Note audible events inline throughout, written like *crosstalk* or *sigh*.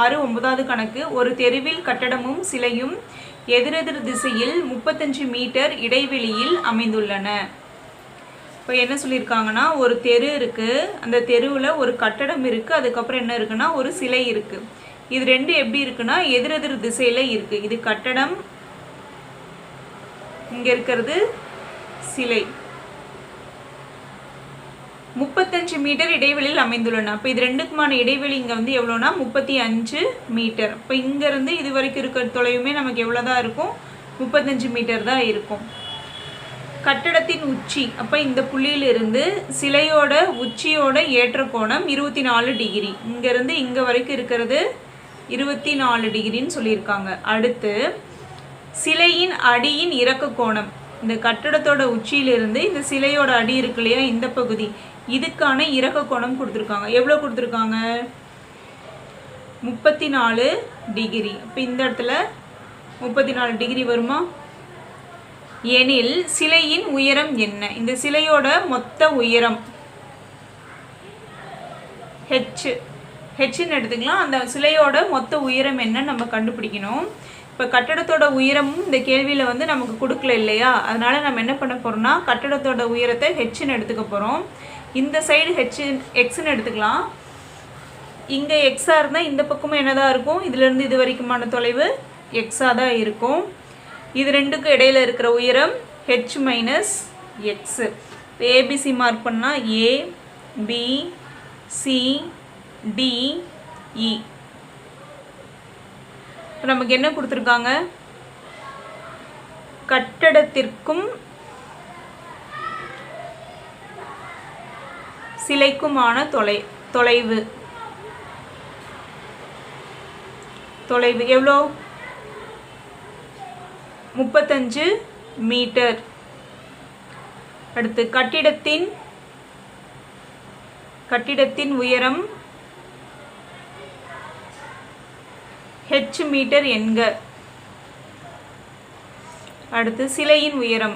ஆறு ஒன்பதாவது கணக்கு. ஒரு தெருவில் கட்டடமும் சிலையும் எதிரெதிர் திசையில் முப்பத்தஞ்சு மீட்டர் இடைவெளியில் அமைந்துள்ளன. இப்போ என்ன சொல்லியிருக்காங்கன்னா ஒரு தெரு இருக்குது அந்த தெருவில் ஒரு கட்டடம் இருக்குது அதுக்கப்புறம் என்ன இருக்குன்னா ஒரு சிலை இருக்குது இது ரெண்டு எப்படி இருக்குன்னா எதிரெதிர் திசையில் இருக்குது இது கட்டடம் இங்கே இருக்கிறது சிலை. முப்பத்தஞ்சு மீட்டர் இடைவெளியில் அமைந்துள்ளன. அப்போ இது ரெண்டுக்குமான இடைவெளி இங்கே வந்து எவ்வளோனா முப்பத்தி அஞ்சு மீட்டர். இப்போ இங்கேருந்து இது வரைக்கும் இருக்கிற தொலைவுமே நமக்கு எவ்வளோ தான் இருக்கும்? முப்பத்தஞ்சு மீட்டர் தான் இருக்கும். கட்டடத்தின் உச்சி. அப்போ இந்த புள்ளியிலிருந்து சிலையோட உச்சியோட ஏற்ற கோணம் இருபத்தி நாலு டிகிரி. இங்கேருந்து இங்கே வரைக்கும் இருக்கிறது இருபத்தி நாலு டிகிரின்னு சொல்லியிருக்காங்க. அடுத்து சிலையின் அடியின் இறக்க கோணம் இந்த கட்டடத்தோட உச்சியிலிருந்து இந்த சிலையோட அடி இருக்கு இல்லையா இந்த பகுதி. இதுக்கான இறக்க கோணம் கொடுத்துருக்காங்க. எவ்வளோ கொடுத்துருக்காங்க? முப்பத்தி நாலு டிகிரி. இப்போ இந்த இடத்துல முப்பத்தி நாலு டிகிரி வருமா? எனில் சிலையின் உயரம் என்ன? இந்த சிலையோட மொத்த உயரம் ஹெச் ஹெச்னு எடுத்துக்கலாம். அந்த சிலையோட மொத்த உயரம் என்ன நம்ம கண்டுபிடிக்கணும். இப்போ கட்டடத்தோட உயரமும் இந்த கேள்வியில் வந்து நமக்கு கொடுக்கல இல்லையா? அதனால் நம்ம என்ன பண்ண போகிறோம்னா கட்டடத்தோட உயரத்தை ஹெச்னு எடுத்துக்க போகிறோம் இந்த சைடு ஹெச் எக்ஸ்ன்னு எடுத்துக்கலாம். இங்கே எக்ஸாக இருந்தால் இந்த பக்கமும் என்னதான் இருக்கும்? இதுலேருந்து இது வரைக்குமான தொலைவு எக்ஸாக தான் இருக்கும். இது ரெண்டுக்கும் இடையில இருக்கிற உயரம் H minus X ABC mark பண்ணால் A B C D E இப்போ நமக்கு என்ன கொடுத்துருக்காங்க? கட்டடத்திற்கும் சிலைக்குமான தொலை தொலைவு. தொலைவு எவ்வளோ? முப்பத்தஞ்சு மீட்டர். அடுத்து கட்டிடத்தின் கட்டிடத்தின் உயரம் ஹெச் மீட்டர் என்க. அடுத்து சிலையின் உயரம்.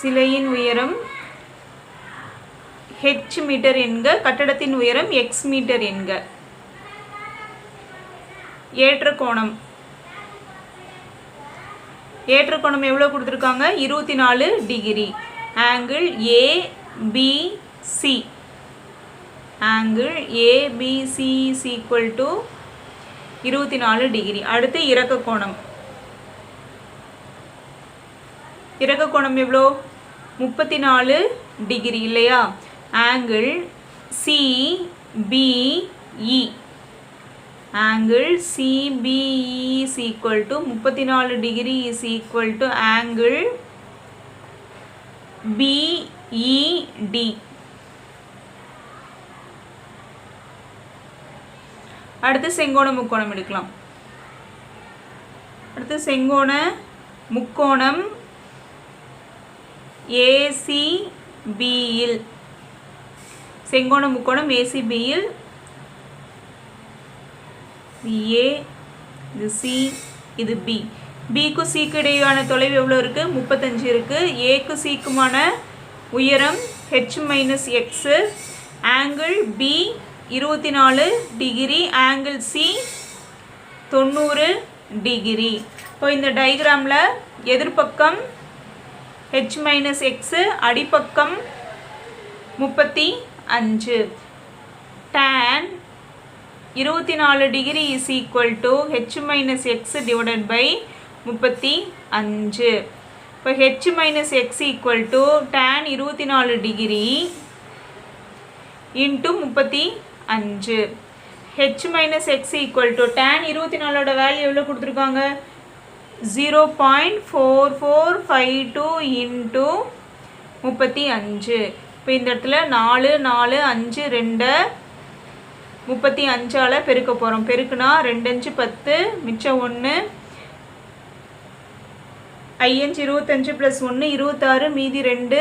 சிலையின் உயரம் ஹெச் மீட்டர் என்க கட்டடத்தின் உயரம் எக்ஸ் மீட்டர் என்க. ஏற்ற கோணம் ஏற்ற கோணம் எவ்வளோ கொடுத்துருக்காங்க? இருபத்தி நாலு degree angle ABC angle ABC is equal to இருபத்தி நாலு டிகிரி அடுத்து இறக்க கோணம். இறக்க கோணம் எவ்வளோ? முப்பத்தி நாலு டிகிரி இல்லையா angle CBE angle CBE is equal to முப்பத்தி நாலு degree is equal to angle BED அடுத்து செங்கோண முக்கோணம் எடுக்கலாம். அடுத்து செங்கோண முக்கோணம் ஏசிபியில் செங்கோண முக்கோணம் ஏசிபியில் ஏ இது சி இது பி பிக்கு சிக்கு இடையான தொலைவு எவ்வளோ இருக்குது முப்பத்தஞ்சு இருக்குது ஏக்கு சிக்குமான உயரம் H minus x angle B இருபத்தி நாலு டிகிரி ஆங்கிள் சி தொண்ணூறு டிகிரி. இப்போ இந்த டயக்ராமில் எதிர்பக்கம் ஹெச் மைனஸ் எக்ஸு அடிப்பக்கம் முப்பத்தி அஞ்சு. டேன் இருபத்தி நாலு degree is equal to H minus X divided by முப்பத்தி அஞ்சு. இப்போ H minus X equal to tan இருபத்தி நாலு டிகிரி இன்ட்டு முப்பத்தி அஞ்சு. H minus X equal to tan இருபத்தி நாலோட வேல்யூ எவ்வளோ கொடுத்துருக்காங்க? Zero point four four five two into முப்பத்தி அஞ்சு. இப்போ இந்த இடத்துல நாலு நாலு அஞ்சு ரெண்டை முப்பத்தி அஞ்சால் பெருக்க போகிறோம் பெருக்குனா ரெண்டஞ்சு பத்து மிச்சம் ஒன்று ஐயஞ்சு இருபத்தஞ்சு ப்ளஸ் ஒன்று இருபத்தாறு மீதி ரெண்டு.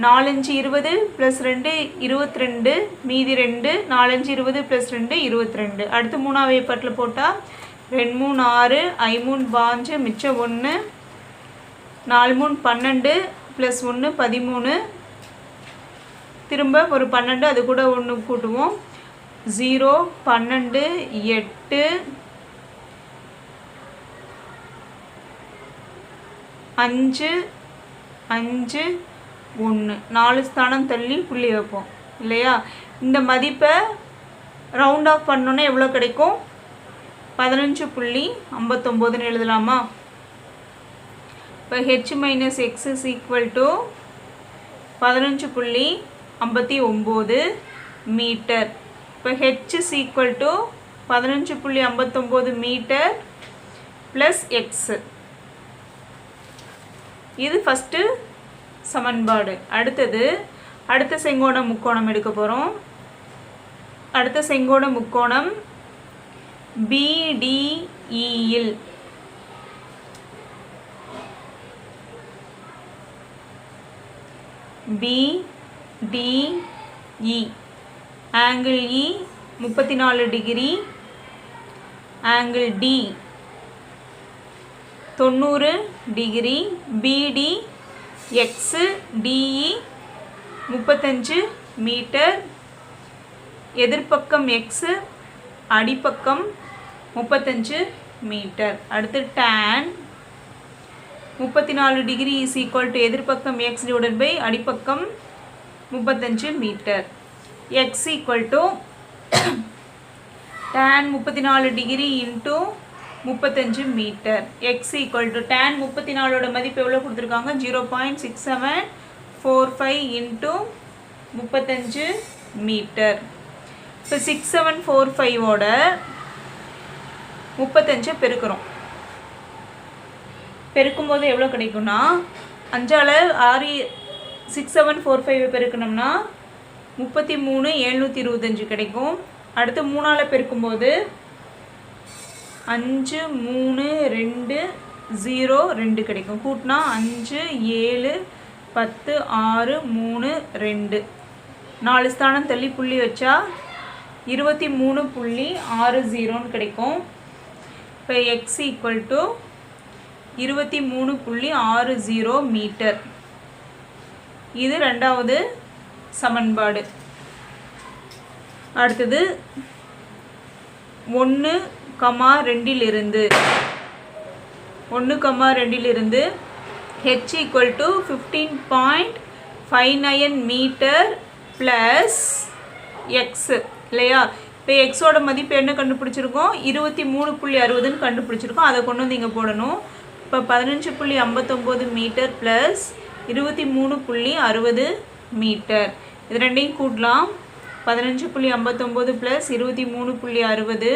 நாலஞ்சு இருபது ப்ளஸ் ரெண்டு இருபத்தி ரெண்டு மீதி ரெண்டு நாலஞ்சு இருபது ப்ளஸ் ரெண்டு இருபத்தி ரெண்டு அடுத்து மூணாவது ஏற்பாட்டில் போட்டால் ரெண்டு மூணு ஆறு ஐமூணு பாஞ்சு மிச்சம் ஒன்று நாலு மூணு பன்னெண்டு ப்ளஸ் ஒன்று பதிமூணு. திரும்ப ஒரு பன்னெண்டு அது கூட ஒன்று கூட்டுவோம். ஜீரோ பன்னெண்டு எட்டு. அஞ்சு அஞ்சு ஒன்று நாலு ஸ்தானம் தள்ளி புள்ளி வைப்போம். இல்லையா? இந்த மதிப்பை ரவுண்ட் ஆஃப் பண்ணோன்னே எவ்வளோ கிடைக்கும்? பதினஞ்சு புள்ளி ஐம்பத்தொம்போதுன்னு எழுதலாமா? இப்போ H minus X is equal to பதினஞ்சு புள்ளி ஐம்பத்தி ஒம்பது மீட்டர் இப்போ ஹெச் இஸ் ஈக்குவல் டு பதினஞ்சு புள்ளி ஐம்பத்தொம்போது மீட்டர் ப்ளஸ் எக்ஸு இது ஃபஸ்ட்டு சமன்பாடு. அடுத்தது அடுத்த செங்கோண முக்கோணம் எடுக்க போகிறோம் அடுத்த செங்கோண முக்கோணம் பிடிஇயில் e BDE angle E e. e, முப்பத்தி நாலு டிகிரி. ஆங்கிள் டி தொண்ணூறு degree. BD x DE e, முப்பத்தஞ்சு மீட்டர். எதிர்ப்பக்கம் எக்ஸு அடிப்பக்கம் முப்பத்தஞ்சு மீட்டர். அடுத்து டேன் முப்பத்தி நாலு டிகிரி இஸ் ஈக்குவல் டு எதிர்ப்பக்கம் எக்ஸ் டிவைடட் பை அடிப்பக்கம் முப்பத்தஞ்சு metre. X equal to tan *coughs* முப்பத்தி நாலு டிகிரி இன்ட்டு முப்பத்தஞ்சு metre. X equal to tan முப்பத்தி நாலோட மதிப்பு எவ்வளோ கொடுத்துருக்காங்க? Zero point six seven four five into முப்பத்தஞ்சு மீட்டர். இப்போ சிக்ஸ் செவன் ஃபோர் ஃபைவோட முப்பத்தஞ்சை பெருக்கிறோம். பெருக்கும்போது எவ்வளோ கிடைக்கும்னா அஞ்சால் ஆறு சிக்ஸ் செவன் ஃபோர் ஃபைவ் பெருக்கணும்னா முப்பத்தி மூணு எழுநூற்றி இருபத்தஞ்சு கிடைக்கும். அடுத்து மூணால் பெருக்கும்போது அஞ்சு மூணு ரெண்டு ஜீரோ ரெண்டு கிடைக்கும். கூட்டினா அஞ்சு ஏழு பத்து ஆறு மூணு ரெண்டு. நாலு ஸ்தானம் தள்ளி புள்ளி வச்சா இருபத்தி மூணு புள்ளி ஆறு ஜீரோன்னு கிடைக்கும். இப்போ எக்ஸ் ஈக்குவல் டு இருபத்தி மூணு புள்ளி ஆறு ஜீரோ மீட்டர். இது ரெண்டாவது சமன்பாடு. அடுத்தது ஒன்று கமா ரெண்டிலிருந்து. ஒன்று comma ரெண்டிலிருந்து H equal to fifteen point five nine metre plus X இல்லையா? இப்போ எக்ஸோட மதிப்பு என்ன கண்டுபிடிச்சிருக்கோம்? இருபத்தி மூணு புள்ளி அறுபதுன்னு கண்டுபிடிச்சிருக்கோம். அதை கொண்டு வந்து இங்கே போடணும். இப்போ பதினஞ்சு புள்ளி ஐம்பத்தொம்போது மீட்டர் ப்ளஸ் இருபத்தி மூணு புள்ளி அறுபது மீட்டர் இது ரெண்டையும் கூட்டலாம். பதினஞ்சு புள்ளி ஐம்பத்தொம்போது ப்ளஸ் இருபத்தி மூணு புள்ளி அறுபது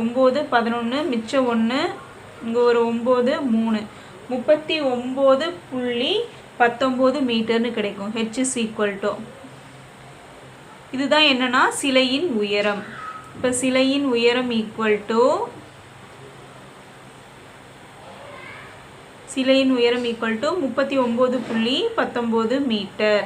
ஒம்பது பதினொன்று மிச்சம் ஒன்று இங்கே ஒரு ஒம்பது மூணு. முப்பத்தி ஒம்பது புள்ளி பத்தொம்போது மீட்டர்னு கிடைக்கும். ஹெச் இஸ் ஈக்குவல் டு இதுதான் என்னன்னா சிலையின் உயரம். இப்போ சிலையின் உயரம் ஈக்குவல் டு சிலையின் உயரம் ஈக்குவல் டு முப்பத்தி ஒம்பது புள்ளி பத்தொம்போது மீட்டர்.